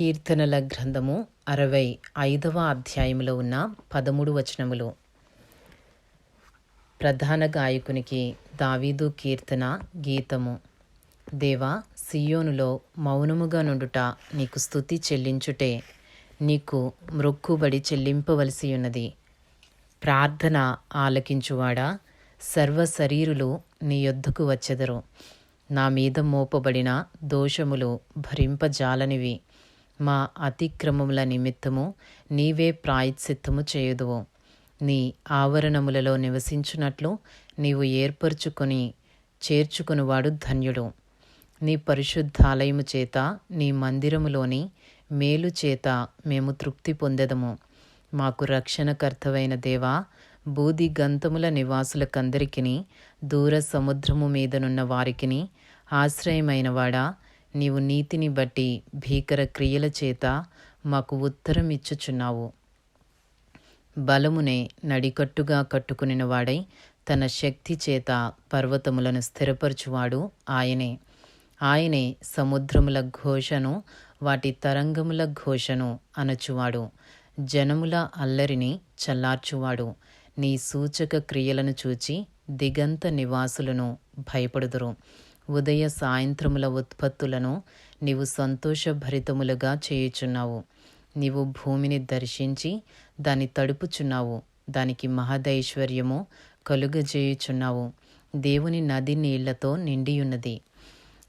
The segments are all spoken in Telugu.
కీర్తనల గ్రంథము అరవై ఐదవ అధ్యాయములో ఉన్న పదమూడు వచనములు. ప్రధాన గాయకునికి దావీదు కీర్తన గీతము. దేవా సియోనులో మౌనముగా నుండుట నీకు స్థుతి చెల్లించుటే నీకు మృక్కుబడి చెల్లింపవలసి ఉన్నది ప్రార్థన ఆలకించువాడా? సర్వ శరీరులు నీ యొద్దకు వచ్చెదరు. నా మీద మోపబడిన దోషములు భరింపజాలనివి. మా అతిక్రమముల నిమిత్తము నీవే ప్రాయశ్చిత్తము చేయుదువు. నీ ఆవరణములలో నివసించున్నట్లు నీవు ఏర్పరచుకొని చేర్చుకునివాడు ధన్యుడు. నీ పరిశుద్ధాలయము చేత నీ మందిరములోని మేలు చేత మేము తృప్తి పొందెదము. మాకు రక్షణకర్తవైన దేవా బూది గంతముల నివాసులకందరికిని దూర సముద్రము మీదనున్న వారికిని ఆశ్రయమైనవాడా నీవు నీతిని బట్టి భీకర క్రియల చేత మాకు ఉత్తరం ఇచ్చుచున్నావు. బలమునే నడికట్టుగా కట్టుకునిన వాడై తన శక్తి చేత పర్వతములను స్థిరపరచువాడు ఆయనే. ఆయనే సముద్రముల ఘోషను వాటి తరంగముల ఘోషను అనచువాడు. జనముల అల్లరిని చల్లార్చువాడు. నీ సూచక క్రియలను చూచి దిగంత నివాసులను భయపడుదురు. ఉదయ సాయంత్రముల ఉత్పత్తులను నీవు సంతోషభరితములుగా చేయుచున్నావు. నీవు భూమిని దర్శించి దాన్ని తడుపుచున్నావు. దానికి మహదైశ్వర్యము కలుగజేయుచున్నావు. దేవుని నది నీళ్ళతో నిండియున్నది.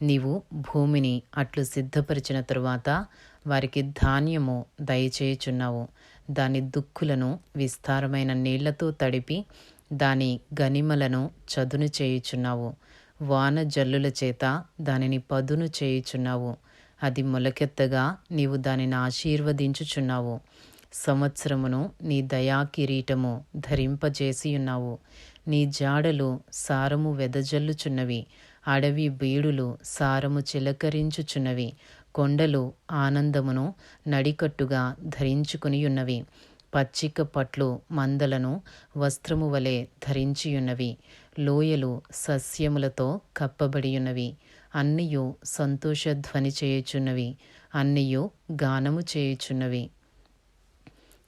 నీవు భూమిని అట్లు సిద్ధపరిచిన తరువాత వారికి ధాన్యము దయచేయుచున్నావు. దాని దుక్కులను విస్తారమైన నీళ్ళతో తడిపి దాని గనిమలను చదును చేయుచున్నావు. వాన జల్లుల చేత దానిని పదును చేయుచున్నావు. అది మొలకెత్తగా నీవు దానిని ఆశీర్వదించుచున్నావు. సంవత్సరమును నీ దయా కిరీటము ధరింపజేసి ఉన్నావు నీ జాడలు సారము వెదజల్లుచున్నవి. అడవి బీడులు సారము చిలకరించుచున్నవి. కొండలు ఆనందమును నడికట్టుగా ధరించుకునియున్నవి. ఉన్నవి పచ్చిక పట్లు మందలను వస్త్రము వలె ధరించియున్నవి. లోయలు సస్యములతో కప్పబడియున్నవి. అన్నియు సంతోషధ్వని చేయుచున్నవి. అన్నియు గానము చేయుచున్నవి.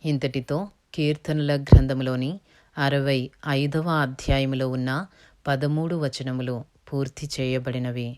ఇంతటితో కీర్తనల గ్రంథములోని అరవై ఐదవ అధ్యాయములో ఉన్న పదమూడు వచనములు పూర్తి చేయబడినవి.